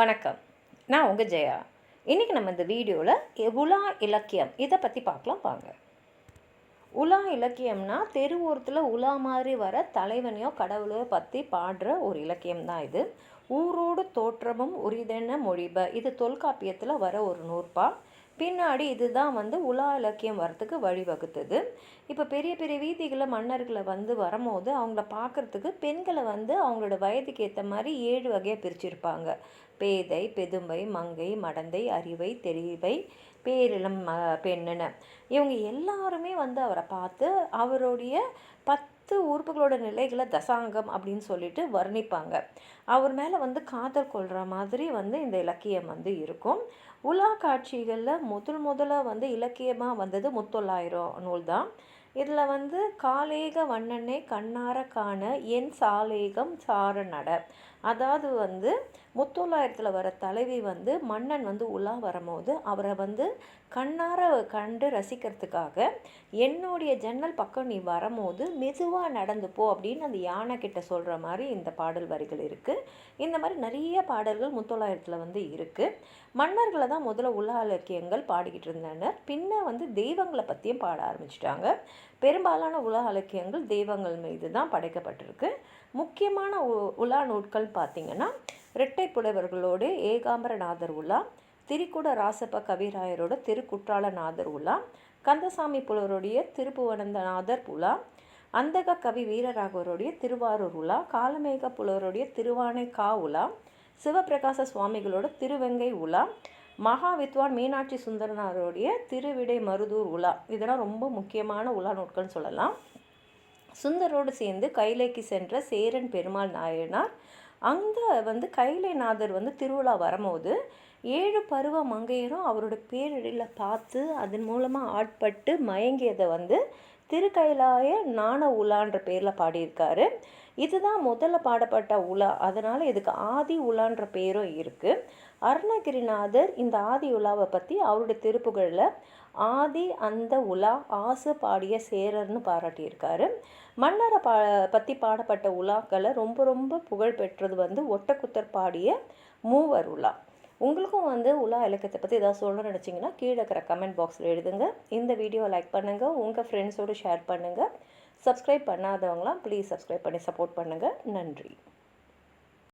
வணக்கம். நான் உங்கள் ஜெயா. இன்றைக்கி நம்ம இந்த வீடியோவில் உலா இலக்கியம் இதை பற்றி பார்க்கலாம் வாங்க. உலா இலக்கியம்னா தெருவோரத்தில் உலா மாதிரி வர தலைவனையோ கடவுளையோ பற்றி பாடுற ஒரு இலக்கியம் தான் இது. ஊரோடு தோற்றமும் உரிதென மொழிப. இது தொல்காப்பியத்தில் வர ஒரு நூற்பா. பின்னாடி இதுதான் வந்து உலா இலக்கியம் வரத்துக்கு வழிவகுத்தது. இப்போ பெரிய பெரிய வீதிகளில் மன்னர்களை வந்து வரும்போது அவங்கள பார்க்குறதுக்கு பெண்களை வந்து அவங்களோட வயதுக்கு ஏற்ற மாதிரி ஏழு வகையாக பிரிச்சிருப்பாங்க. பேதை பெதும்பை மங்கை மடந்தை அறிவை தெரிவை பேரிளம் பெண்ணுன்னு இவங்க எல்லாருமே வந்து அவரை பார்த்து அவருடைய பத்து உறுப்புகளோட நிலைகளை தசாங்கம் அப்படின்னு சொல்லிட்டு வர்ணிப்பாங்க. அவர் மேலே வந்து காதல் கொள்கிற மாதிரி வந்து இந்த இலக்கியம் வந்து இருக்கும். உலா காட்சிகளில் முதல் முதல்ல வந்து இலக்கியமாக வந்தது முத்தொள்ளாயிரம் நூல் தான். இதில் வந்து காலேக வண்ணனே கண்ணார காண என் சாலேகம் சார நட. அதாவது வந்து முத்தோலாயிரத்தில் வர தலைவி வந்து மன்னன் வந்து உலா வரும்போது அவரை வந்து கண்ணார கண்டு ரசிக்கிறதுக்காக என்னுடைய ஜன்னல் பக்கம் நீ வரும்போது மெதுவாக நடந்து போ அப்படின்னு அந்த யானை கிட்ட சொல்கிற மாதிரி இந்த பாடல் வரிகள் இருக்குது இந்த மாதிரி நிறைய பாடல்கள் முத்தோலாயிரத்தில் வந்து இருக்குது மன்னர்களை தான் முதல்ல உலா இலக்கியங்கள் பாடிக்கிட்டு இருந்தனர். பின்ன வந்து தெய்வங்களை பற்றியும் பாட ஆரம்பிச்சிட்டாங்க. பெரும்பாலான உலக இலக்கியங்கள் தெய்வங்கள் மீது தான் படைக்கப்பட்டிருக்கு. முக்கியமான உலா நூட்கள் பார்த்திங்கன்னா இரட்டை புலவர்களோடு ஏகாம்பரநாதர் உலா திரிக்குட ராசப்ப கவிராயரோட திருக்குற்றாலநாதர் உலா கந்தசாமி புலவருடைய திருப்புவனந்தநாதர் உலா அந்தக கவி வீரராகவருடைய திருவாரூர் உலா காலமேக புலவருடைய திருவானை கா உலா சிவபிரகாச சுவாமிகளோட திருவெங்கை உலா மகா வித்வான் மீனாட்சி சுந்தரனாருடைய திருவிடை மருதூர் உலா. இதெல்லாம் ரொம்ப முக்கியமான உலா நூட்கள்னு சொல்லலாம். சுந்தரோடு சேர்ந்து கைலைக்கு சென்ற சேரன் பெருமாள் நாயனார் அந்த வந்து கைலைநாதர் வந்து திருவிழா வரும்போது ஏழு பருவ மங்கையரும் அவரோட பேரிடையில் பார்த்து அதன் மூலமாக ஆட்பட்டு மயங்கியதை வந்து திருக்கைலாய நாண உலான்ற பேரில் பாடியிருக்காரு. இதுதான் முதல்ல பாடப்பட்ட உலா. அதனால் இதுக்கு ஆதி உலான்ற பேரும் இருக்குது அருணகிரிநாதர் இந்த ஆதி உலாவை பற்றி அவருடைய திருப்புகளில் ஆதி அந்த உலா ஆசு பாடிய சேரர்னு பாராட்டியிருக்காரு. மன்னரை பா பற்றி பாடப்பட்ட உலாக்களை ரொம்ப ரொம்ப புகழ் பெற்றது வந்து ஒட்டக்குத்தர் பாடிய மூவர் உலா. உங்களுக்கும் வந்து உலா இலக்கியத்தை பற்றி ஏதாவது சொல்லணும்னு நினச்சிங்கன்னா கீழே இருக்கிற கமெண்ட் பாக்ஸில் எழுதுங்க. இந்த வீடியோ லைக் பண்ணுங்கள் உங்கள் ஃப்ரெண்ட்ஸோடு ஷேர் பண்ணுங்கள் சப்ஸ்கிரைப் பண்ணாதவங்களாம் ப்ளீஸ் சப்ஸ்கிரைப் பண்ணி சப்போர்ட் பண்ணுங்கள் நன்றி.